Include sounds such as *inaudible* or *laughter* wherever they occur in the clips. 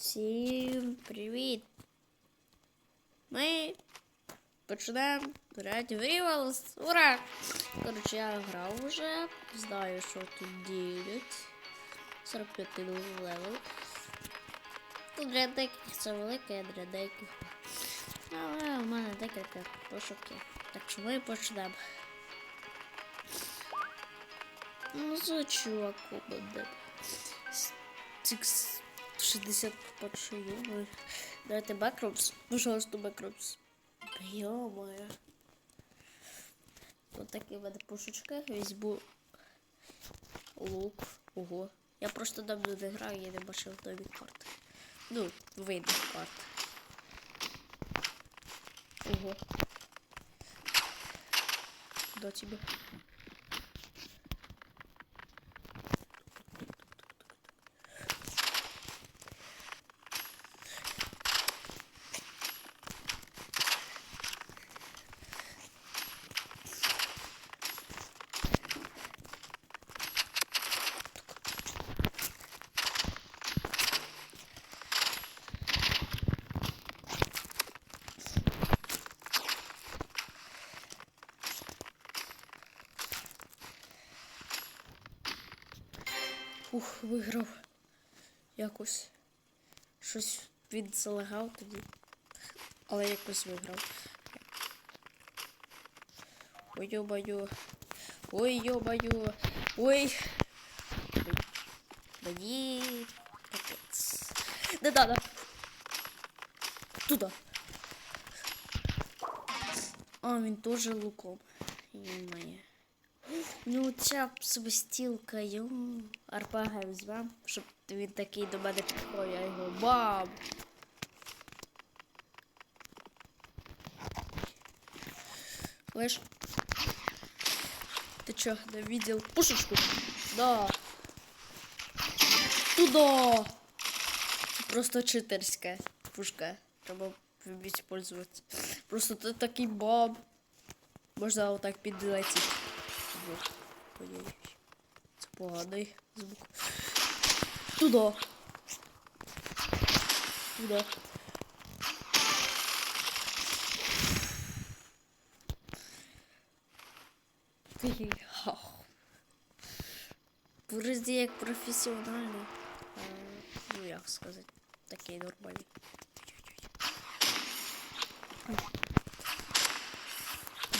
Всім привіт! Ми почнемо грати в Rivals. Ура! Коротше, я грав уже, знаю, що тут ділять. 45 левел. Тут для деяких це велике, а для деяких. Але у мене декілька пошуків. Так що ми почнемо. Ну, за чуваку буде. Тикс 60 подшию. Давайте бэкрупс. Пожалуйста, бэкрупс. Ё-моё. Вот такі в мене пушечки. Візьму лук. Ого. Я просто давно не граю, я не бачив нові карти. Ну, вийде карт. Ого. До тебе. Ух, виграв. Якось. Щось він залегав тоді. Але якось виграв. Ой, йо-баю. Ой, йо-баю. Ой. Мені капець. Не надо. Туда. А, він теж луком. Ё-моё. Ну, ця свистілка, йому арпага візьмем, щоб він такий до мене підходив, я його бам! Слышь? Ты чё, не видел пушечку? Да. Туда! Це просто читерська пушка. Треба вміти пользуватися. Просто ти такий бам. Можна отак підлетіти. Вот. Ой-ой. Це поганий звук. Туда. Туда. Вроді як професіональний. А, ну як сказати, такий нормальний.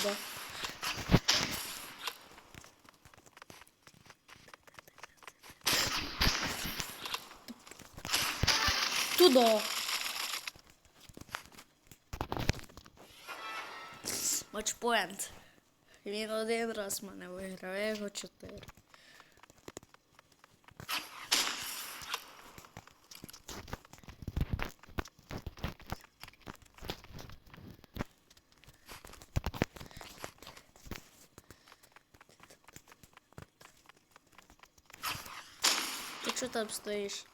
Да. Туда. Матчпоінт. Він один раз мене виграв, я його чотири. Ти що там стоїш?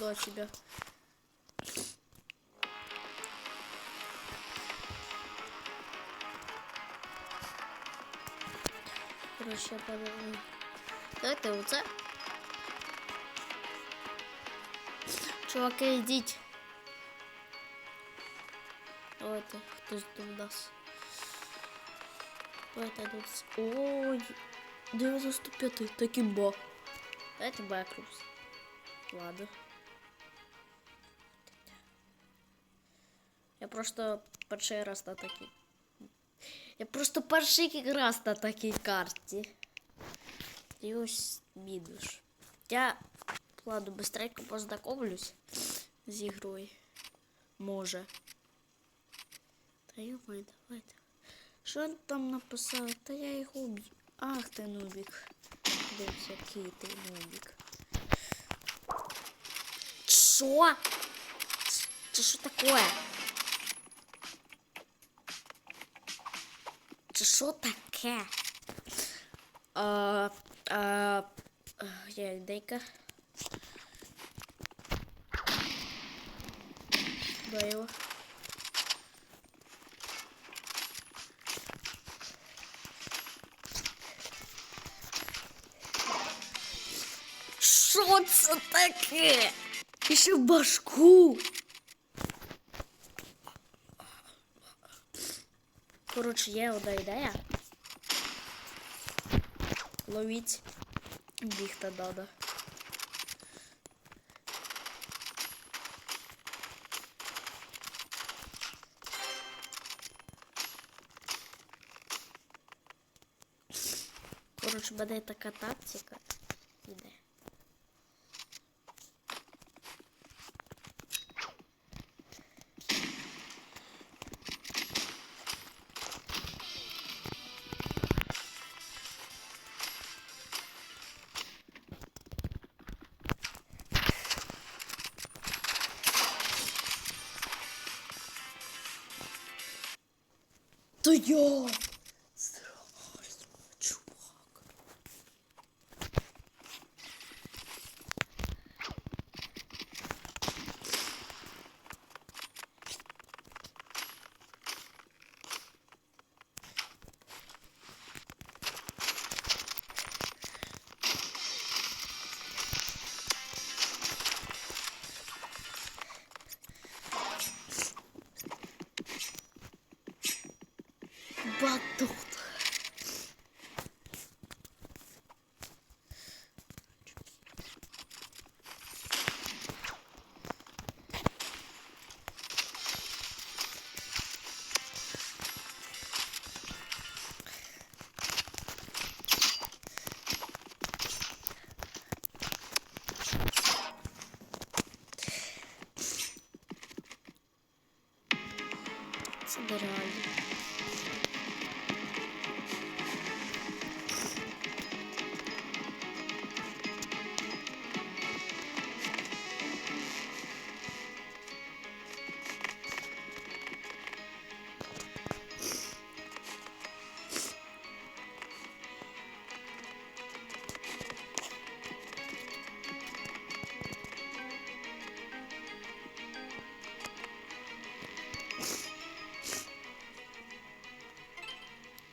Куда тебя? Короче, я подумаю. Давайте оце. Чуваки, йдіть. Давайте, хтось до нас. Давайте тут. Ой, 95 такий бо. Давайте бэкрупс. Ладно. Я просто перший раз на такій. Я просто перший раз на такій карті. І ось мінус. Я ладно, быстренько познакомлюсь з ігрою. Може. Та йомай, давайте. Що він там написав? Та я його уб'ю. Ах ти нубік. Дивись, який ти нубік. Що? Це що таке? Що таке? А, а, я ідейка. Дай його. Що це таке? І ще в башку. Коротше, є одна ідея. Ловіть. Бігти надо. Коротше, мене така тактика. Іде. То Це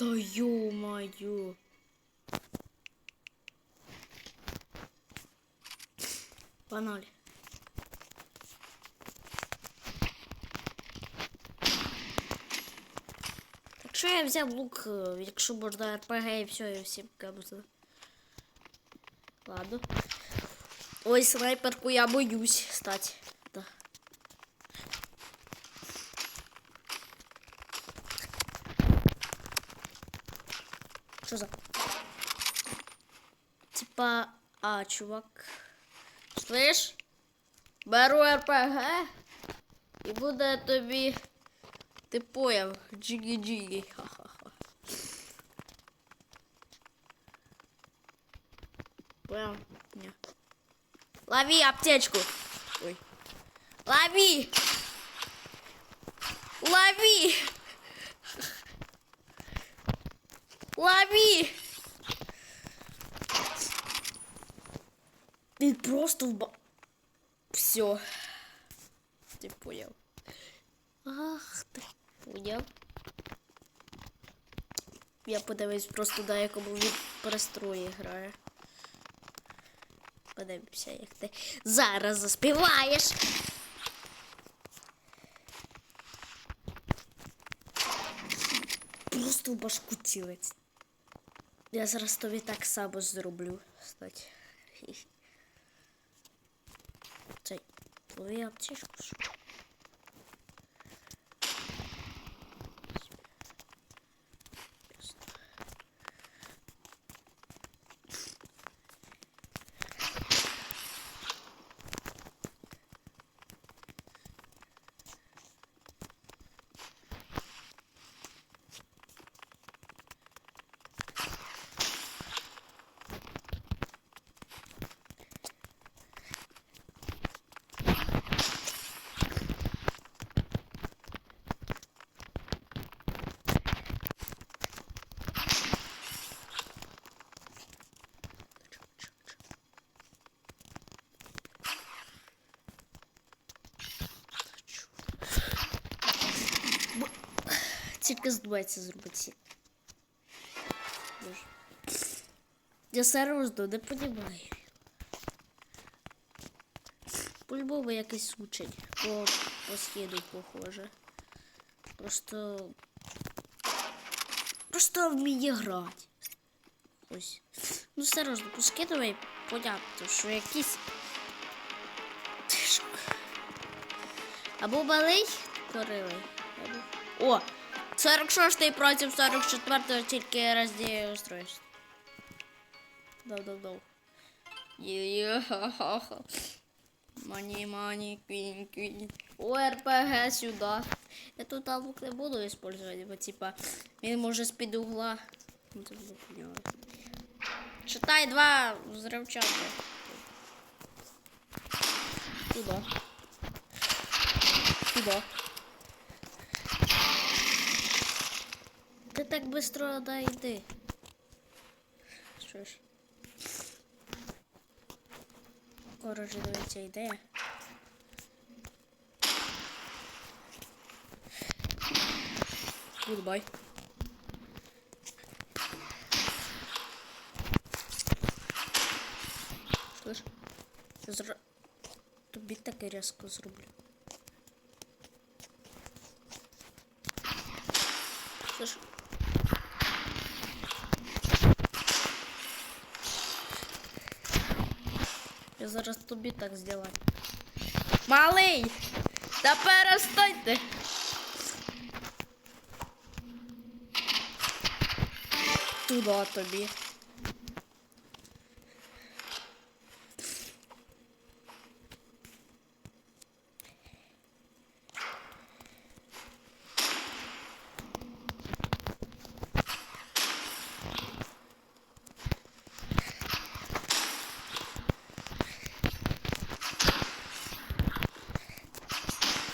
Да ё-моё. Погнали. Так що я взяв лук, е, якщо можна РПГ і все, і всім кажуть. Ладно. Ой, снайперку я боюсь стати. Да. Що за? Типа, а, чувак. Слышь? Беру РПГ. І буде тобі. Ти поняв? Джигі-джигі. Ха-ха-ха. Понял? Ні. Лови аптечку. Ой. Лови! Лови! Лови! Він просто в ба... Все. Ти поняв. Ах ти. Поняв. Я подивись просто на якому він пристрої грає. Подивимося, як ти зараз заспіваєш. Просто в башку цілить. Я зараз тобі так само зроблю. Кстати. *laughs* Цей. Лови аптечку. що? Тільки здувається зробити. Я серйозно не понімаю. По-любому якийсь учень. По, по східу похоже. Просто. Просто вміє грати. Ось. Ну серйозно, поскидувай, понятно, що якийсь. Або малий корилий. Або... О! 46 проти 44 тільки роздіє устройство. Дав-дав-дав. Є-є-ха-ха-ха. Мані, мані, квін, квін. О, РПГ сюда. Я тут лук не буду использовать, бо типа він може з-під угла. Ну. Читай два взривчатки. Туда. Туда. так быстро да йди. Що ж? Коротше, дивіться, йде. Goodbye. Слышь, зра... Тобі таке різко зроблю. Слышь. Зараз тобі так зроблю. Малий! Та перестаньте! Туда тобі.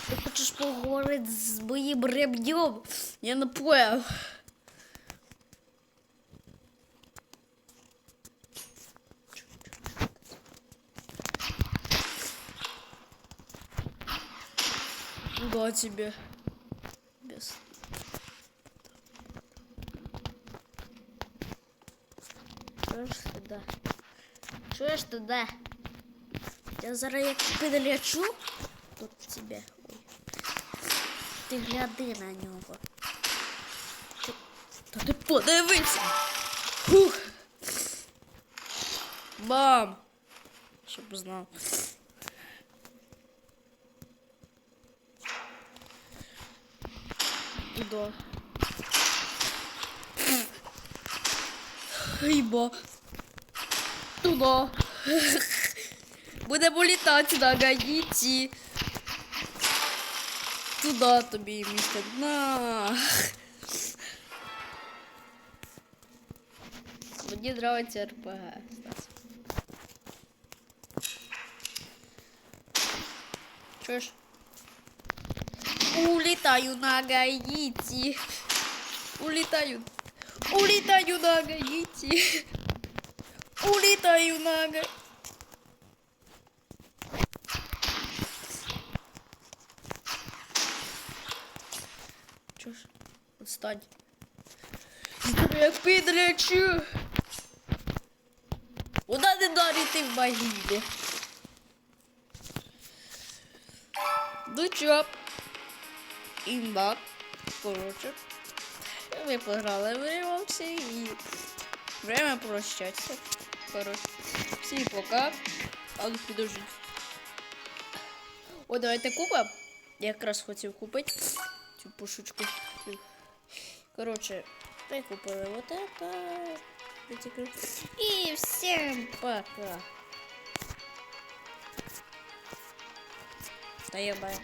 Ти хочеш поговорити з моїм ремнем? Я не понял. Да тебе. Без. Чуєш туди? Чуєш туди? Я зараз як підлечу тут тебе. Ти гляди на нього. Ти... Та ти подивися. Фух. Бам! Щоб знав. Туда. Ибо. Туда. Будемо літати на гаїті. Туда тобі місце. На. Мені нравиться РПГ. Стас. Чуєш? Улетаю на Гаити. Улетаю. Улетаю на Гаити. Улетаю на Гаити. Чё ж? Отстань. Я підлечу. Куда не дарити в магілі? Ну чо? Імба. Коротше. Ми пограли в Ремовці і время прощатися. Коротше. Всім пока. А ну підожди. О, давайте купимо. Я якраз хотів купити цю пушечку. Коротше, ми купили вот это. І всім пока. Та я баю.